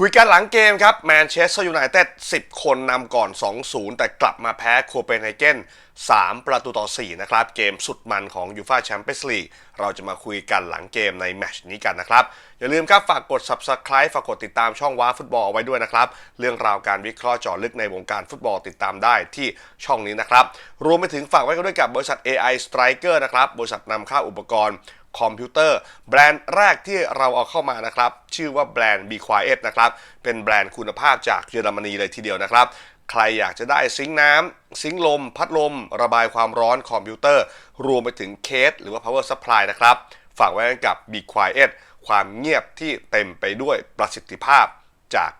คุยกันหลังเกมครับแมนเชสเตอร์ยูไนเต็ด10 คนนำก่อน 2-0 แต่กลับมาแพ้โคเปนเฮเกน3 ประตูต่อ 4 นะครับ เกมสุดมันของยูฟาแชมเปี้ยนส์ลีกเราจะมาคุยกันหลังเกมในแมชนี้กันนะครับ อย่าลืมครับ ฝากกด Subscribe ฝากกดติดตามช่องว้าฟุตบอลเอาไว้ด้วยนะครับ เรื่องราวการวิเคราะห์เจาะลึกในวงการฟุตบอลติดตามได้ที่ช่องนี้นะครับ รวมไปถึงฝากไว้กันด้วยกับบริษัท AI Striker นะครับบริษัทนำเข้าอุปกรณ์ คอมพิวเตอร์ แบรนด์แรกที่เราเอาเข้ามานะครับ ชื่อว่าแบรนด์ b Quiet นะครับ เป็นแบรนด์คุณภาพจากเยอรมนีเลยทีเดียวนะครับใครอยากจะได้ซิงค์น้ำซิงค์ลม พัดลม ระบายความร้อนคอมพิวเตอร์ รวมไปถึงเคส หรือว่า power supply นะครับ ฝากไว้กับ Be Quiet ความเงียบที่เต็มไปด้วยประสิทธิภาพจาก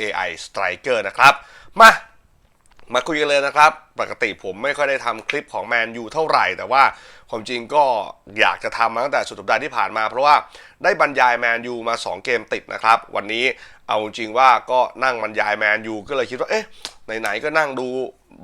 AI Striker นะครับ มา มาคุยกันเลยนะครับ ปกติผมไม่ค่อยได้ทำคลิปของแมนยูเท่าไหร่ แต่ว่าความจริงก็อยากจะทำมาตั้งแต่สุดสัปดาห์ที่ผ่านมา เพราะว่าได้บรรยายแมนยูมา 2 เกมติดนะครับ วันนี้เอาจริงว่าก็นั่งบรรยายแมนยูก็เลยคิดว่าเอ๊ะไหนๆก็นั่งดู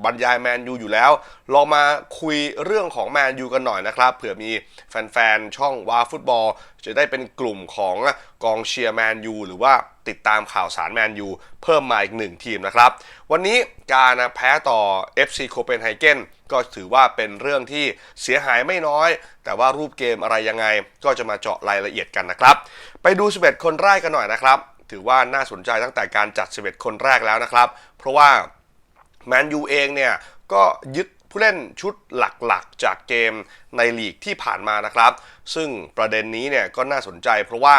บรรยายแมนยูอยู่แล้ว ลองมาคุยเรื่องของแมนยูกันหน่อยนะครับเผื่อมีแฟนๆ ช่องว้าฟุตบอล จะได้เป็นกลุ่มของกองเชียร์แมนยูหรือว่าติดตามข่าวสารแมนยูเพิ่มมาอีกหนึ่งทีมนะครับ วันนี้การแพ้ต่อ FC โคเปนไฮเกนก็ถือว่าเป็นเรื่องที่เสียหายไม่น้อย แต่ว่ารูปเกมอะไรยังไง ก็จะมาเจาะรายละเอียดกันนะครับ ไปดู 11 คนแรกกันหน่อยนะครับ ถือว่าน่าสนใจตั้งแต่การจัด 11 คนแรกแล้วนะครับ เพราะว่า แมนยูเองเนี่ยก็ยึดผู้เล่นชุดหลักๆ จากเกมในลีกที่ผ่านมานะครับ ซึ่งประเด็นนี้เนี่ยก็น่าสนใจเพราะว่า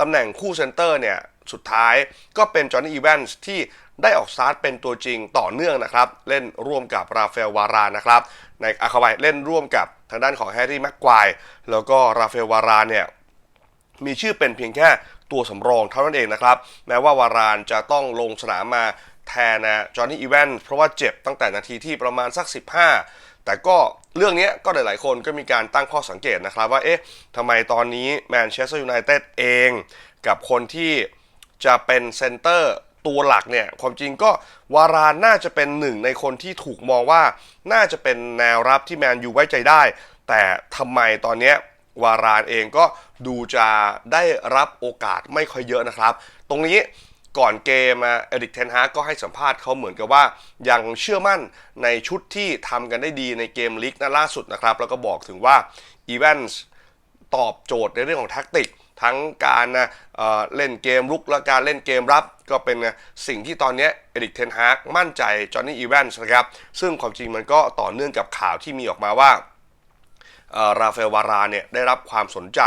ตำแหน่งคู่เซนเตอร์เนี่ยสุดท้ายก็เป็นจอห์นนี่อีแวนส์ที่ได้ออกสตาร์ทเป็นตัวจริงต่อเนื่องนะครับ เล่นร่วมกับราฟาเอลวารานะครับ ในอาคาไวเล่นร่วมกับทางด้านของแฮร์รี่แม็กควายแล้วก็ราฟาเอลวารานเนี่ยมีชื่อเป็นเพียงแค่ตัวสำรองเท่านั้นเองนะครับ แม้ว่าวารานจะต้องลงสนามมา แทนนะจอห์นนี่อีแวนเพราะว่าเจ็บตั้งแต่นาทีที่ประมาณสัก 15 แต่ก็เรื่องนี้ก็หลายๆ คนก็มีการตั้งข้อสังเกตนะครับว่าเอ๊ะทำไมตอนนี้แมนเชสเตอร์ยูไนเต็ดเองกับคนที่จะเป็นเซนเตอร์ตัวหลักเนี่ยความจริงก็วารานน่าจะเป็นหนึ่งในคนที่ถูกมองว่าน่าจะเป็นแนวรับที่แมนยูไว้ใจได้ แต่ทำไมตอนนี้วารานเองก็ดูจะได้รับโอกาสไม่ค่อยเยอะนะครับ ตรงนี้ ก่อนเกมเอริกเทนฮากก็ให้สัมภาษณ์เขาเหมือนกับว่ายังเชื่อมั่นในชุดที่ทำกันได้ดีในเกมลีกนัดล่าสุดนะครับ แล้วก็บอกถึงว่าอีเวนส์ตอบโจทย์ในเรื่องของแท็กติก ทั้งการเอ่อเล่นเกมรุกและการเล่นเกมรับก็เป็นสิ่งที่ตอนนี้เอริกเทนฮากมั่นใจจอห์นนี่อีเวนส์นะครับ ซึ่งความจริงมันก็ต่อเนื่องกับข่าวที่มีออกมาว่าราฟาเอลวาราเนี่ยได้รับความสนใจ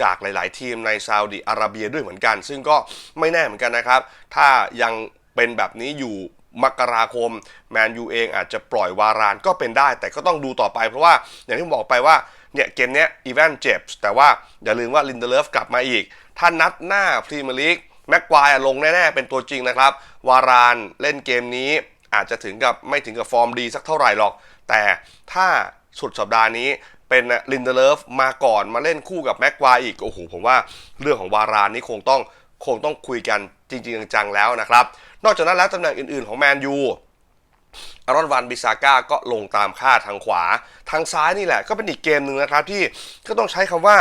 จากหลาย ๆ ทีมในซาอุดิอาระเบียด้วยเหมือนกัน ซึ่งก็ไม่แน่เหมือนกันนะครับ ถ้ายังเป็นแบบนี้อยู่มกราคมแมนยูเองอาจจะปล่อยวารานก็เป็นได้ แต่ก็ต้องดูต่อไปเพราะว่าอย่างที่ผมบอกไปว่าเนี่ยเกมเนี้ยอีแวนเจ็บแต่ว่าอย่าลืมว่าลินเดเลฟกลับมาอีก ถ้านัดหน้าพรีเมียร์ลีกแม็กควายลงแน่ ๆ เป็นตัวจริงนะครับ วารานเล่นเกมนี้อาจจะถึงกับไม่ถึงกับฟอร์มดีสักเท่าไหร่หรอก แต่ถ้าสุดสัปดาห์นี้ เป็นลินเดเลฟมาก่อนมาเล่นคู่กับแม็กควายอีก โอ้โห ผมว่าเรื่องของวารานนี่คงต้องคงต้องคุยกันจริง ๆ จังๆแล้วนะครับ นอกจากนั้นแล้วตำแหน่งอื่นๆของแมนยูอารอนวันบิซาก้าก็ลงตามคาดทางขวา ทางซ้ายนี่แหละก็เป็นอีกเกมหนึ่งนะครับ ที่ก็ต้องใช้คำว่า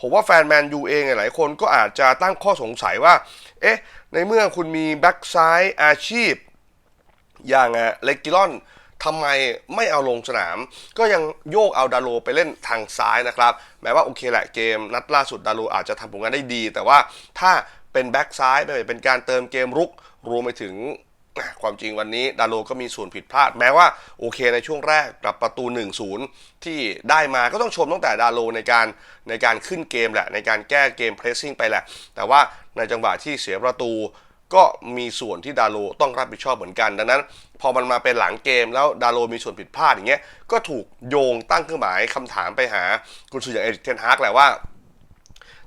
ผมว่าแฟนแมนยูเองหลายคนก็อาจจะตั้งข้อสงสัยว่า เอ๊ะ ในเมื่อคุณมีแบ็กซ้ายอาชีพ อย่างเลกิลอน ทำไมไม่เอาลงสนาม ก็ยังโยกเอาดาโลไปเล่นทางซ้ายนะครับ แม้ว่าโอเคแหละเกมนัดล่าสุดดาโลอาจจะทำผลงานได้ดี แต่ว่าถ้าเป็นแบ็กซ้ายเป็นการเติมเกมรุกรวมไปถึงความจริงวันนี้ดาโลก็มีส่วนผิดพลาด แม้ว่าโอเคในช่วงแรกกับประตู 1-0 ที่ได้มาก็ต้องชมตั้งแต่ดาโลในการในการขึ้นเกมแหละ ในการแก้เกมเพรสซิ่งไปแหละ แต่ว่าในจังหวะที่เสียประตู ก็มีส่วนที่ดาโลต้องรับผิดชอบเหมือนกัน ดังนั้น พอมันมาเป็นหลังเกมแล้วดาโลมีส่วนผิดพลาดอย่างเงี้ยก็ถูกโยงตั้งเครื่องหมายคำถามไปหากุนซืออย่างเอริกเทนฮากแหละว่า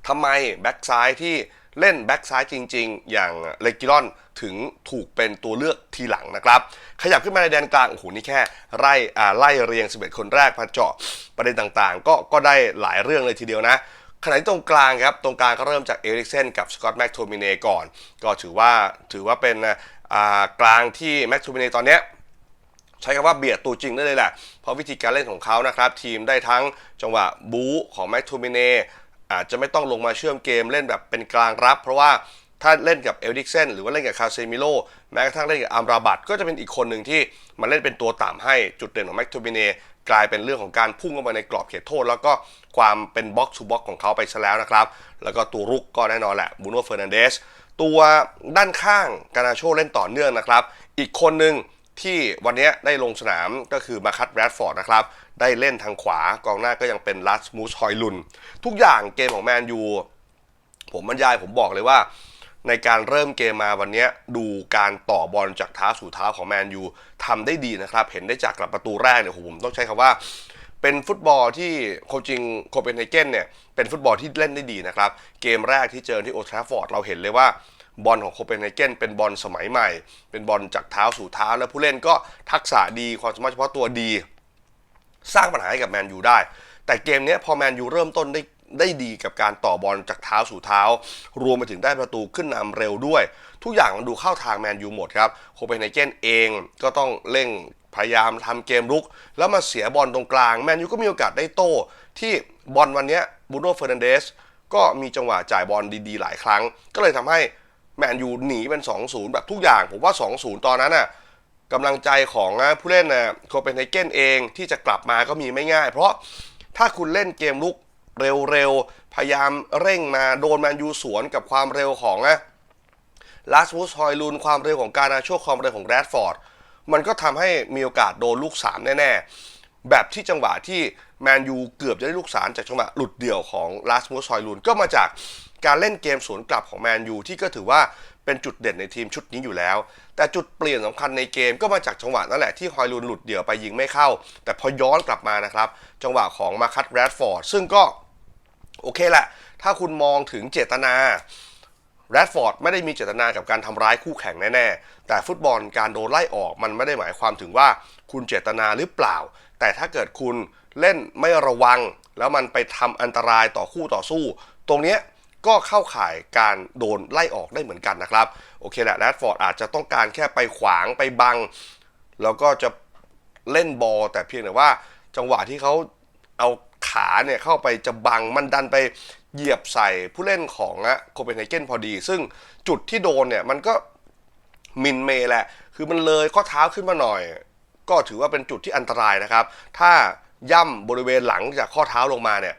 ทำไมแบ็กซ้ายที่เล่นแบ็กซ้ายจริง ๆ อย่างเลกิลอนถึงถูกเป็นตัวเลือกทีหลังนะครับ ขยับขึ้นมาในแดนกลาง โอ้โห นี่แค่ไล่ไล่เรียง 11 คนแรกมาเจาะประเด็นต่างๆ ก็ก็ได้หลายเรื่องเลยทีเดียวนะ ขณะที่ตรงกลางครับตรงกลางก็เริ่มจากเอริกเซนกับสกอตแม็กโทมิเนก่อน ก็ถือว่าถือว่าเป็นกลางที่แม็กโทมิเนตอนนี้ใช้คำว่าเบียดตัวจริงได้เลยแหละ เพราะวิธีการเล่นของเขานะครับ ทีมได้ทั้งจังหวะบู๊ของแม็กทูมิเนอาจจะไม่ต้องลงมาเชื่อมเกมเล่นแบบเป็นกลางรับ เพราะว่าถ้าเล่นกับเอลดิกเซนหรือว่าเล่นกับคาเซมิโลแม้กระทั่งเล่นกับอัมราบัตก็จะเป็นอีกคนหนึ่งที่มาเล่นเป็นตัวต่ำให้จุดเด่นของแม็กโทมิเน กลายเป็นเรื่องของการพุ่งเข้ามาในกรอบเขตโทษ แล้วก็ความเป็นบ็อกซ์ทูบ็อกของเขาไปซะแล้วนะครับ แล้วก็ตัวรุกก็แน่นอนแหละบูโน่เฟอร์นันเดสตัวด้านข้างกานาโชเล่นต่อเนื่องนะครับ อีกคนหนึ่งที่วันนี้ได้ลงสนามก็คือมาคัตแรดฟอร์ดนะครับ ได้เล่นทางขวากองหน้าก็ยังเป็นลัสมูสฮอยลุน ทุกอย่างเกมของแมนยูผมบรรยายผมบอกเลยว่า ในการเริ่มเกมมาวันนี้ดูการต่อบอลจากเท้าสู่เท้าของแมนยูทำได้ดีนะครับ เห็นได้จากกลับประตูแรกเนี่ยผมต้องใช้คำว่าเป็นฟุตบอลที่โคจริงโคเปนเฮเกนเนี่ยเป็นฟุตบอลที่เล่นได้ดีนะครับ เกมแรกที่เจอที่โอทราฟอร์ดเราเห็นเลยว่าบอลของโคเปนเฮเกนเป็นบอลสมัยใหม่ เป็นบอลจากเท้าสู่เท้า แล้วผู้เล่นก็ทักษะดีความสามารถเฉพาะตัวดี สร้างปัญหาให้กับแมนยูได้ แต่เกมนี้พอแมนยูเริ่มต้นได้ ได้ดีกับการต่อบอลจากเท้าสู่เท้า รวมไปถึงได้ประตูขึ้นนำเร็วด้วย ทุกอย่างมันดูเข้าทางแมนยูหมดครับโคเปนเฮเกนเองก็ต้องเร่งพยายามทำเกมรุก แล้วมาเสียบอลตรงกลาง แมนยูก็มีโอกาสได้โต้ที่บอลวันนี้บูโน่เฟอร์นันเดสก็มีจังหวะจ่ายบอลดีๆ หลายครั้ง ก็เลยทำให้แมนยูหนีเป็น 2-0 แบบทุกอย่าง ผมว่า 2-0 ตอนนั้นน่ะกำลังใจของผู้เล่นนะโคเปนเฮเกนเองที่จะกลับมาก็มีไม่ง่าย เพราะถ้าคุณเล่นเกมลุก เร็วๆ พยายามเร่งมาโดนแมนยูสวนกับความเร็วของนะลาสมูสฮอยลูนความเร็วของการนาโชความเร็วของแรดฟอร์ดมันก็ทำให้มีโอกาสโดนลูก 3 แน่ ๆ แบบที่จังหวะที่แมนยูเกือบจะได้ลูกสามจากจังหวะหลุดเดี่ยวของลาสมูสฮอยลูนก็มาจากการเล่นเกมสวนกลับของแมนยูที่ก็ถือว่าเป็นจุดเด่นในทีมชุดนี้อยู่แล้ว แต่จุดเปลี่ยนสำคัญในเกมก็มาจากจังหวะนั่นแหละที่ฮอยลูนหลุดเดี่ยวไปยิงไม่เข้า แต่พอย้อนกลับมานะครับ จังหวะของมาคัตแรดฟอร์ดซึ่งก็ โอเคแหละ ถ้าคุณมองถึงเจตนาแรดฟอร์ดไม่ได้มีเจตนากับการทำร้ายคู่แข่งแน่ ๆ แต่ฟุตบอลการโดนไล่ออกมันไม่ได้หมายความถึงว่าคุณเจตนาหรือเปล่า แต่ถ้าเกิดคุณเล่นไม่ระวัง แล้วมันไปทำอันตรายต่อคู่ต่อสู้ ตรงเนี้ยก็เข้าข่ายการโดนไล่ออกได้เหมือนกันนะครับ โอเคแหละแรดฟอร์ดอาจจะต้องการแค่ไปขวางไปบัง แล้วก็จะเล่นบอลแต่เพียงแต่ว่าจังหวะที่เขาเอา ขาเนี่ยเข้าไปจะบังมันดันไปเหยียบใส่ผู้เล่นของโคเปนเฮเกนพอดี ซึ่งจุดที่โดนเนี่ยมันก็มินเมแหละ คือมันเลยข้อเท้าขึ้นมาหน่อย ก็ถือว่าเป็นจุดที่อันตรายนะครับ ถ้าย่ำบริเวณหลังจากข้อเท้าลงมาเนี่ย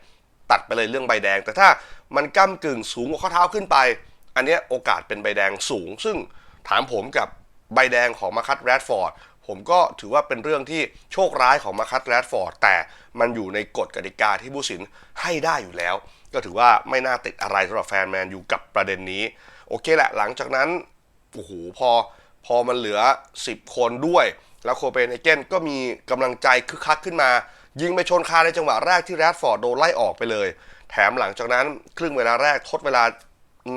ตัดไปเลยเรื่องใบแดง แต่ถ้ามันก้ากึ่งสูงกว่าข้อเท้าขึ้นไป อันนี้โอกาสเป็นใบแดงสูง ซึ่งถามผมกับใบแดงของมาคัตแรดฟอร์ด ผมก็ถือว่าเป็นเรื่องที่โชคร้ายของมาคัตแรดฟอร์ดแต่มันอยู่ในกฎกติกาที่ผู้สินให้ได้อยู่แล้ว ก็ถือว่าไม่น่าติดอะไรสำหรับแฟนแมนอยู่กับประเด็นนี้ โอเคแหละหลังจากนั้นโอ้โหพอพอมันเหลือ 10 คนด้วย แล้วโคเปนเฮเกนก็มีกำลังใจคึกคักขึ้นมา ยิงไปชนคาในจังหวะแรกที่แรดฟอร์ดโดนไล่ออกไปเลย แถมหลังจากนั้นครึ่งเวลาแรกทดเวลา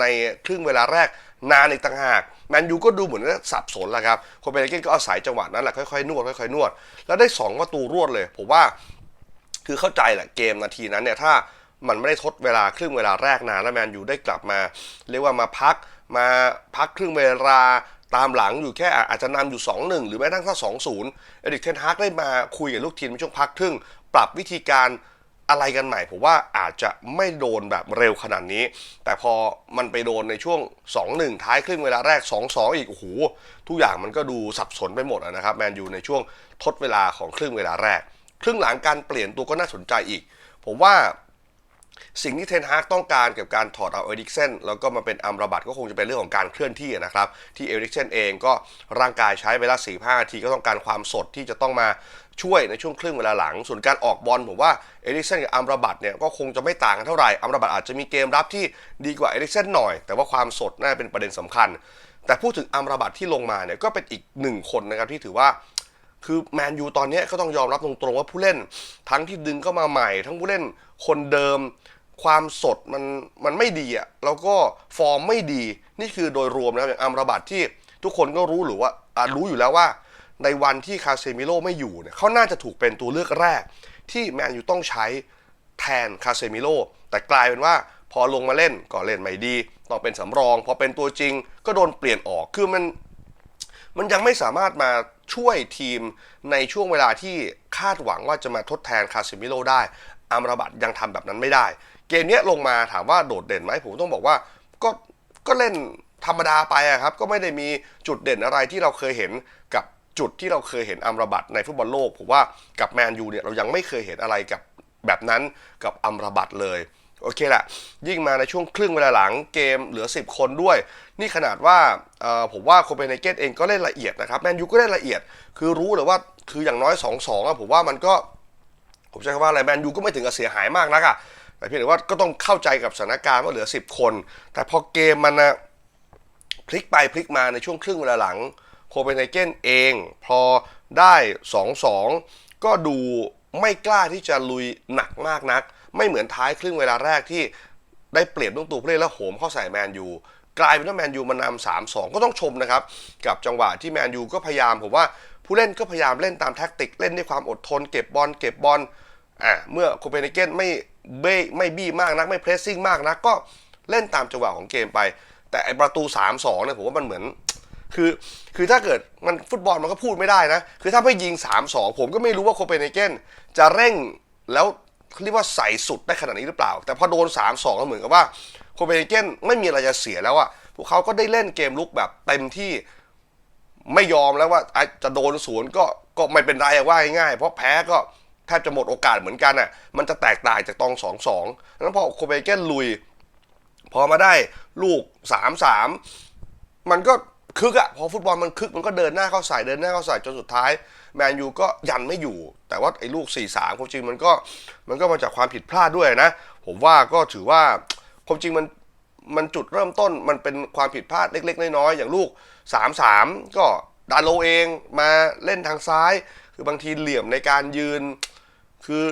ในครึ่งเวลาแรก นานอีกต่างหากแมนยูก็ดูเหมือนจะสับสนแหละครับโคเปนเฮเกนก็อาศัยจังหวะนั้นแหละค่อยๆนวดค่อยๆนวด แล้วได้2ประตูรวดเลย ผมว่าคือเข้าใจแหละเกมนาทีนั้นเนี่ยถ้ามันไม่ได้ทดเวลาครึ่งเวลาแรกนานแล้วแมนยูได้กลับมา เรียกว่ามาพักมาพักครึ่งเวลาตามหลังอยู่แค่อาจจะนำอยู่ 2-1 หรือแม้กระทั่งถ้า2-0 เอริกเทนฮากได้มาคุยกับลูกทีมในช่วงพักครึ่ง ปรับวิธีการ อะไรกันใหม่ผมว่าอาจจะไม่โดนแบบเร็วขนาดนี้ แต่พอมันไปโดนในช่วง 2-1 ท้ายครึ่งเวลาแรก 2-2 อีกโอ้โหทุกอย่างมันก็ดูสับสนไปหมดนะครับแมนยูในช่วงทดเวลาของครึ่งเวลาแรก ครึ่งหลังการเปลี่ยนตัวก็น่าสนใจอีก ผมว่า สิ่งที่เทนฮากต้องการเกี่ยวกับการถอดเอาเอริกเซนแล้วก็มาเป็นอัมราบัตก็คงจะเป็นเรื่องของการเคลื่อนที่นะครับ ที่เอริกเซนเองก็ร่างกายใช้เวลา4 5นาทีก็ต้องการความสดที่จะต้องมาช่วยในช่วงครึ่งเวลาหลัง ส่วนการออกบอลผมว่าเอริกเซนกับอัมราบัตเนี่ยก็คงจะไม่ต่างกันเท่าไหร่อัมราบัตอาจจะมีเกมรับที่ดีกว่าเอริกเซนหน่อย แต่ว่าความสดน่าเป็นประเด็นสำคัญ แต่พูดถึงอัมราบัตที่ลงมาเนี่ยก็เป็นอีกหนึ่งคนนะครับที่ถือว่า คือแมนยูตอนนี้ก็ต้องยอมรับตรงๆว่าผู้เล่น ทั้งที่ดึงเข้ามาใหม่ ทั้งผู้เล่นคนเดิม ความสดมันมันไม่ดีอะ่ะแล้วก็ฟอร์มไม่ดีนี่คือโดยรวมนะครับอย่างอัมราบัตที่ทุกคนก็รู้หรือว่ารู้อยู่แล้วว่า ในวันที่คาเซมิโลไม่อยู่เนี่ยเขาน่าจะถูกเป็นตัวเลือกแรก ที่แมนยูต้องใช้แทนคาเซมิโลแต่กลายเป็นว่าพอลงมาเล่นก็เล่นไม่ดี ต้องเป็นสำรอง พอเป็นตัวจริงก็โดนเปลี่ยนออก คือมัน มันยังไม่สามารถมาช่วยทีมในช่วงเวลาที่คาดหวังว่าจะมาทดแทนคาซิมิโลได้ อัมราบัตยังทำแบบนั้นไม่ได้ เกมนี้ลงมาถามว่าโดดเด่นไหมผมต้องบอกว่าก็ก็เล่นธรรมดาไปครับ ก็ไม่ได้มีจุดเด่นอะไรที่เราเคยเห็นกับจุดที่เราเคยเห็นอัมราบัตในฟุตบอลโลกผมว่ากับแมนยูเนี่ยเรายังไม่เคยเห็นอะไรกับแบบนั้นกับอัมราบัตเลย โอเคแหละยิ่งมาในช่วงครึ่งเวลาหลังเกมเหลือ 10 คนด้วย นี่ขนาดว่าผมว่าโคเปนเฮเกนเองก็เล่นละเอียดนะครับแมนยูก็เล่นละเอียด คือรู้เลยว่าคืออย่างน้อย 2-2อะผมว่ามันก็ผมใช้คำว่าอะไรแมนยูก็ไม่ถึงกับเสียหายมากนักอะแต่เพียงแต่ว่าก็ต้องเข้าใจกับสถานการณ์ว่าเหลือ 10 คน แต่พอเกมมันนะพลิกไปพลิกมาในช่วงครึ่งเวลาหลังโคเปนเฮเกนเอง พอได้ 2-2 ก็ดูไม่กล้าที่จะลุยหนักมากนัก ไม่เหมือนท้ายครึ่งเวลาแรกที่ได้เปรียบต้องตัวผู้เล่นแล้วโหมเข้าใส่แมนยูกลายเป็นว่าแมนยูมานำสามสองก็ต้องชมนะครับ กับจังหวะที่แมนยูก็พยายามผมว่าผู้เล่นก็พยายามเล่นตามแท็กติก เล่นด้วยความอดทนเก็บบอลเก็บบอลอ่าเมื่อโคเปนเฮเกนไม่เบ้ไม่บี้มากนัก ไม่เพรสซิ่งมากนักก็เล่นตามจังหวะของเกมไป แต่ไอประตู 3-2เนี่ยผมว่ามันเหมือน คือคือถ้าเกิดมันฟุตบอลมันก็พูดไม่ได้นะ คือถ้าไม่ยิง 3-2 ผมก็ไม่รู้ว่าโคเปนเฮเกนจะเร่งแล้ว เรียกว่าใส่สุดได้ขนาดนี้หรือเปล่า แต่พอโดน 3-2ก็เหมือนกับว่าโคเปนเฮเกนไม่มีอะไรจะเสียแล้วอะพวกเขาก็ได้เล่นเกมลุกแบบเต็มที่ไม่ยอมแล้วว่าจะโดนสวนก็ก็ไม่เป็นไรว่าง่ายๆเพราะแพ้ก็แทบจะหมดโอกาสเหมือนกันอะมันจะแตกต่างจากตองสองสองนั้นพอโคเปนเฮเกนลุย พอมาได้ลูกสามสามมันก็ คึกอะพอฟุตบอลมันคึกมันก็เดินหน้าเข้าใส่เดินหน้าเข้าใส่จนสุดท้ายแมนยูก็ยันไม่อยู่ แต่ว่าไอ้ลูก4ี่สามความจริงมันก็มันก็มาจากความผิดพลาดด้วยนะ ผมว่าก็ถือว่าความจริงมันมันจุดเริ่มต้นมันเป็นความผิดพลาดเล็ก ๆ น้อยๆอย่างลูก 3-3 ก็ดาโลเองมาเล่นทางซ้าย คือบางทีเหลี่ยมในการยืน คือ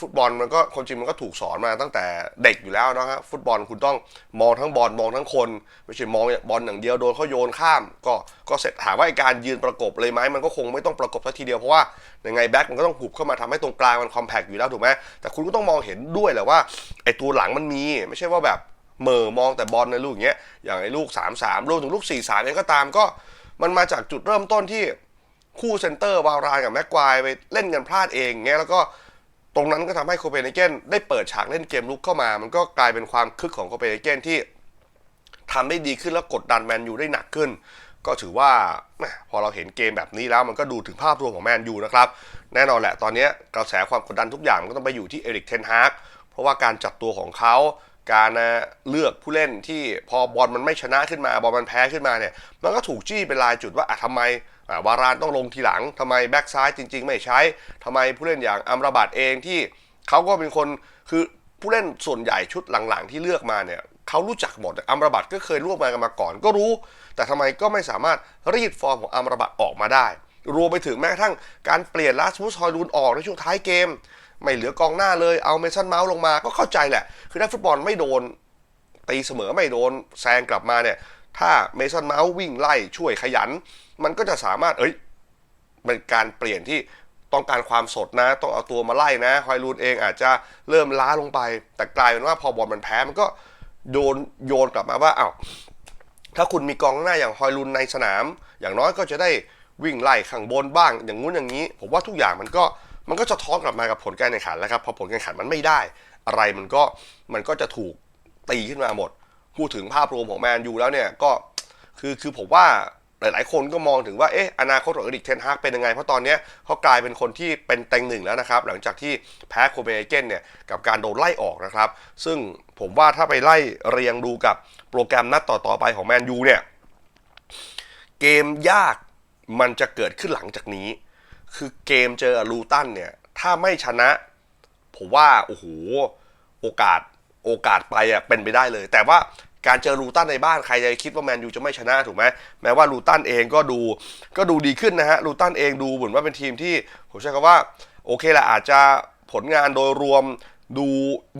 ฟุตบอลมันก็ความจริงมันก็ถูกสอนมาตั้งแต่เด็กอยู่แล้วนะฮะฟุตบอลคุณต้องมองทั้งบอลมองทั้งคนไม่ใช่มองบอลอย่างเดียวโดนเขาโยนข้าม ก็ก็เสร็จถามว่าไอการยืนประกบเลยไหมมันก็คงไม่ต้องประกบสักทีเดียวเพราะว่ายังไงแบ็คมันก็ต้องหุบเข้ามาทำให้ตรงกลางมันคอมแพกอยู่แล้วถูกไหมแต่คุณก็ต้องมองเห็นด้วยแหละว่าไอ้ตัวหลังมันมีไม่ใช่ว่าแบบเหม่อมองแต่บอลในลูกอย่างเงี้ยอย่างไอ้ลูก 3-3รวมถึงลูก 4-3เองก็ตามก็มันมาจากจุดเริ่มต้นที่คู่เซนเตอร์วารานกับแม็กควายไปเล่นกันพลาดเองเงี้ยแล้วก็ ตรงนั้นก็ทำให้โคเปนเฮเกนได้เปิดฉากเล่นเกมลุกเข้ามา มันก็กลายเป็นความคึกของโคเปนเฮเกนที่ทำได้ดีขึ้นแล้วกดดันแมนยูได้หนักขึ้น ก็ถือว่าพอเราเห็นเกมแบบนี้แล้วมันก็ดูถึงภาพรวมของแมนยูนะครับ แน่นอนแหละตอนนี้กระแสความกดดันทุกอย่างมันก็ต้องไปอยู่ที่เอริกเทนฮากเพราะว่าการจัดตัวของเขาการเลือกผู้เล่นที่พอบอลมันไม่ชนะขึ้นมาบอลมันแพ้ขึ้นมาเนี่ยมันก็ถูกจี้เป็นรายจุดว่าอะทำไม วารานต้องลงทีหลังทำไมแบ็กซ้ายจริง ๆ ไม่ใช้ทำไมผู้เล่นอย่างอัมราบัตเองที่เขาก็เป็นคนคือผู้เล่นส่วนใหญ่ชุดหลังๆ ที่เลือกมาเนี่ยเขารู้จักหมดอัมราบัตก็เคยร่วมงานกันมาก่อน ก็รู้ แต่ทำไมก็ไม่สามารถรีดฟอร์มของอัมราบัตออกมาได้ รวมไปถึงแม้กระทั่งการเปลี่ยนลาสมุสฮอยลูนออกในช่วงท้ายเกม ไม่เหลือกองหน้าเลยเอาเมสันเมาส์ลงมาก็เข้าใจแหละ คือถ้าฟุตบอลไม่โดนตีเสมอไม่โดนแซงกลับมาเนี่ย ถ้าเมสันเมาส์วิ่งไล่ช่วยขยัน มันก็จะสามารถเอ้ยเป็นการเปลี่ยนที่ต้องการความสดนะ ต้องเอาตัวมาไล่นะฮอยลูนเองอาจจะเริ่มล้าลงไป แต่กลายเป็นว่าพอบอลมันแพ้มันก็โยนโยนกลับมาว่าอ้าวถ้าคุณมีกองหน้าอย่างฮอยลูนในสนาม อย่างน้อยก็จะได้วิ่งไล่ข้างบนบ้าง อย่างงู้นอย่างนี้ ผมว่าทุกอย่างมันก็มันก็จะท้อกลับมากับผลการแข่งขันแล้วครับพอผลการแข่งขันมันไม่ได้ อะไรมันก็มันก็จะถูกตีขึ้นมาหมด พูดถึงภาพรวมของแมนยูแล้วเนี่ยก็คือคือผมว่าหลาย ๆ คนก็มองถึงว่าเอ๊ะอนาคตของเอริกเทนฮากเป็นยังไง เพราะตอนนี้เขากลายเป็นคนที่เป็นเต็งหนึ่งแล้วนะครับ หลังจากที่แพ้โคเปนเฮเกนเนี่ยกับการโดนไล่ออกนะครับ ซึ่งผมว่าถ้าไปไล่เรียงดูกับโปรแกรมนัดต่อ ๆ ไปของแมนยูเนี่ยเกมยากมันจะเกิดขึ้นหลังจากนี้ คือเกมเจอลูตันเนี่ยถ้าไม่ชนะ ผมว่าโอ้โหโอกาส โอกาสไปอะเป็นไปได้เลย แต่ว่าการเจอลูตันในบ้านใครจะคิดว่าแมนยูจะไม่ชนะถูกไหมแม้ว่าลูตันเองก็ดูก็ดูดีขึ้นนะฮะลูตันเองดูเหมือนว่าเป็นทีมที่ผมใช้คำว่าโอเคแหละอาจจะผลงานโดยรวมดู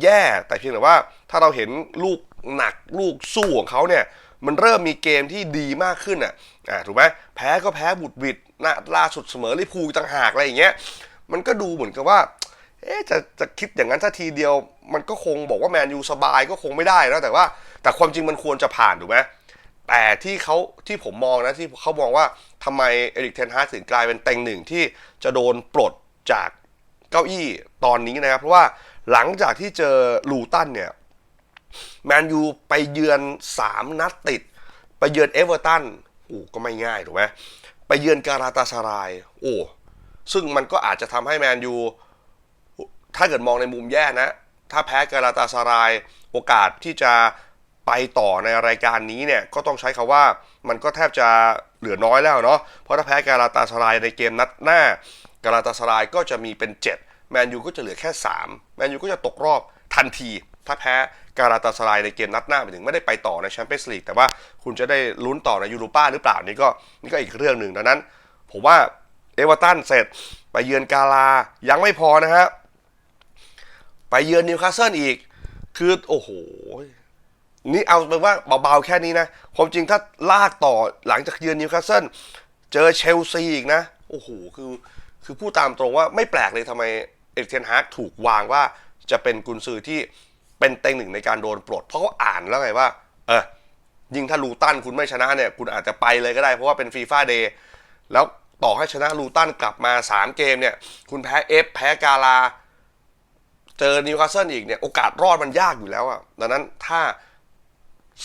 แย่แต่เพียงแต่ว่าถ้าเราเห็นลูกหนักลูกสู้ของเขาเนี่ยมันเริ่มมีเกมที่ดีมากขึ้นอะอ่าถูกไหมแพ้ก็แพ้บุดบิดนะล่าสุดเสมอลิพูต่างหากอะไรอย่างเงี้ยมันก็ดูเหมือนกับว่า เอ๊จะจะคิดอย่างนั้นถ้าทีเดียว มันก็คงบอกว่าแมนยูสบายก็คงไม่ได้นะแต่ว่า แต่ความจริงมันควรจะผ่านถูกไหมแต่ที่เขาที่ผมมองนะที่เขามองว่าทำไมเอริกเทนฮาร์ถึงกลายเป็นเต็งหนึ่งที่จะโดนปลดจากเก้าอี้ตอนนี้นะครับ เพราะว่าหลังจากที่เจอลูตันเนี่ยแมนยูไปเยือน 3 นัดติด ไปเยือนเอเวอร์ตันโอ้ก็ไม่ง่ายถูกไหมไปเยือนการาตาสาราย โอ้ซึ่งมันก็อาจจะทำให้แมนยู ถ้าเกิดมองในมุมแย่นะ ถ้าแพ้การาตาสารายโอกาสที่จะไปต่อในรายการนี้เนี่ยก็ต้องใช้คาว่ามันก็แทบจะเหลือน้อยแล้วเนาะเพราะถ้าแพ้การาตาสารายในเกมนัดหน้าการาตาสารายก็จะมีเป็น 7 แมนยูก็จะเหลือแค่ 3 แมนยูก็จะตกรอบทันที ถ้าแพ้การาตาสารายในเกมนัดหน้าหมายถึงไม่ได้ไปต่อในแชมเปี้ยนส์ลีกแต่ว่าคุณจะได้ลุ้นต่อในยูโรป้าหรือเปล่านี่ก็นี่ก็อีกเรื่องหนึ่งดังนั้น ผมว่าเอเวอร์ตันเสร็จไปเยือนกาลายังไม่พอนะฮะ ไปเยือนนิวคาสเซิลอีก คือโอ้โห นี่เอาเป็นว่าเบาๆแค่นี้นะ ความจริงถ้าลากต่อหลังจากเยือนนิวคาสเซิลเจอเชลซีอีกนะ โอ้โห คือคือพูดตามตรงว่าไม่แปลกเลยทำไมเอกเทนฮากถูกวางว่าจะเป็นกุนซือที่เป็นเต็งหนึ่งในการโดนปลด เพราะเขาอ่านแล้วไงว่า เออยิ่งถ้าลูตันคุณไม่ชนะเนี่ย คุณอาจจะไปเลยก็ได้เพราะว่าเป็นฟีฟ่าเดย์แล้วต่อให้ชนะลูตันกลับมา 3 เกมเนี่ย คุณแพ้เอฟแพ้กาลา เจอนิวคาสเซิลอีกเนี่ยโอกาสรอดมันยากอยู่แล้วอะดังนั้นถ้า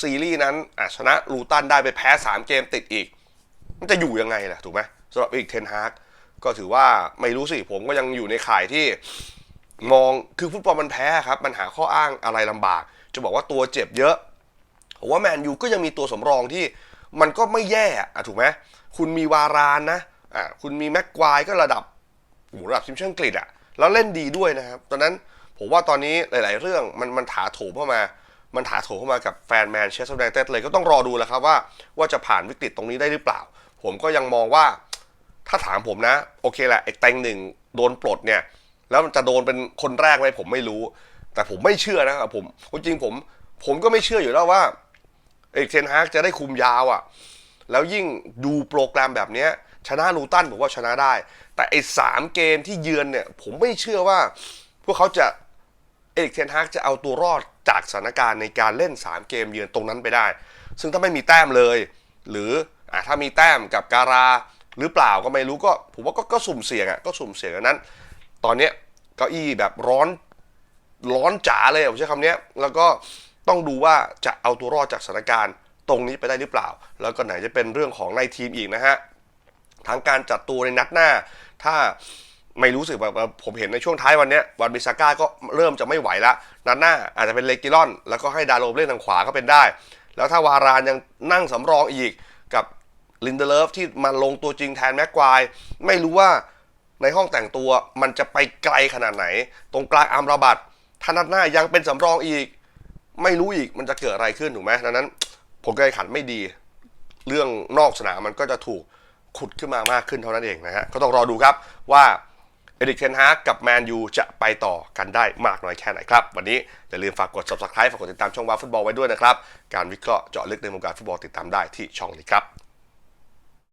ซีรีส์นั้นชนะลูตันได้ไปแพ้ 3 เกมติดอีก มันจะอยู่ยังไงล่ะถูกไหมสำหรับอีกเทนฮากก็ถือว่าไม่รู้สิผมก็ยังอยู่ในข่ายที่มองคือฟุตบอลมันแพ้ครับ มันหาข้ออ้างอะไรลำบาก จะบอกว่าตัวเจ็บเยอะผมว่าแมนยูก็ยังมีตัวสำรองที่มันก็ไม่แย่อะถูกไหมคุณมีวารานนะอะคุณมีแม็กควายก็ระดับโอ้โหระดับทีมชาติอังกฤษอะแล้วเล่นดีด้วยนะครับตอนนั้น ผมว่าตอนนี้หลาย ๆ เรื่องมันมันถาโถมเข้ามา มันถาโถมเข้ามากับแฟนแมนเชสเตอร์ยูไนเต็ดเลยก็ต้องรอดูแหล้วครับว่าว่าจะผ่านวิกฤตตรงนี้ได้หรือเปล่า ผมก็ยังมองว่า ถ้าถามผมนะ โอเคแหละไอ้แตงหนึ่งโดนปลดเนี่ย แล้วมันจะโดนเป็นคนแรกไหมผมไม่รู้ แต่ผมไม่เชื่อนะครับผมจริงผม ผมก็ไม่เชื่ออยู่แล้วว่าเอกเทนฮากจะได้คุมยาวอะ่ะ แล้วยิ่งดูโปรแกรมแบบนี้ชนะลูตันผมว่าชนะได้ แต่ไอ้สามเกมที่เยือนเนี่ย ผมไม่เชื่อว่า พวกเขาจะ เอกเทนฮากจะเอาตัวรอดจากสถานการณ์ในการเล่น 3 เกมเยือนตรงนั้นไปได้ ซึ่งถ้าไม่มีแต้มเลย หรืออถ้ามีแต้มกับการาหรือเปล่าก็ไม่รู้ก็ผมว่าก็กสุ่มเสี่ยงอะก็สุ่มเสี่ยงนั้น ตอนเนี้ยเก้าอี้แบบร้อนร้อนจ๋าเลยผมใช้คำนี้แล้วก็ต้องดูว่าจะเอาตัวรอดจากสถานการณ์ตรงนี้ไปได้หรือเปล่า แล้วก็ไหนจะเป็นเรื่องของในทีมอีกนะฮะทั้งการจัดตัวในนัดหน้า ถ้า ไม่รู้สึกแบบผมเห็นในช่วงท้ายวันนี้วันบิซาก้าก็เริ่มจะไม่ไหวละนัดหน้าอาจจะเป็นเลกิลอน แล้วก็ให้ดาโลเล่นทางขวาก็เป็นได้ แล้วถ้าวารานยังนั่งสำรองอีกกับลินเดเลฟที่มาลงตัวจริงแทนแม็กควายไม่รู้ว่าในห้องแต่งตัวมันจะไปไกลขนาดไหน ตรงกลางอัมราบัตถ้านัดหน้ายังเป็นสำรองอีก ไม่รู้อีกมันจะเกิดอะไรขึ้นถูกไหมดังนั้นผลการแข่งขันไม่ดี เรื่องนอกสนามมันก็จะถูกขุดขึ้นมามากขึ้นเท่านั้นเองนะฮะก็ต้องรอดูครับว่า เอริกเทนฮากกับแมนยูจะไปต่อกันได้มากน้อยแค่ไหนครับ วันนี้อย่าลืมฝากกด subscribe ฝากกดติดตามช่องว้าฟุตบอลไว้ด้วยนะครับ การวิเคราะห์เจาะลึกในวงการฟุตบอลติดตามได้ที่ช่องนี้ครับ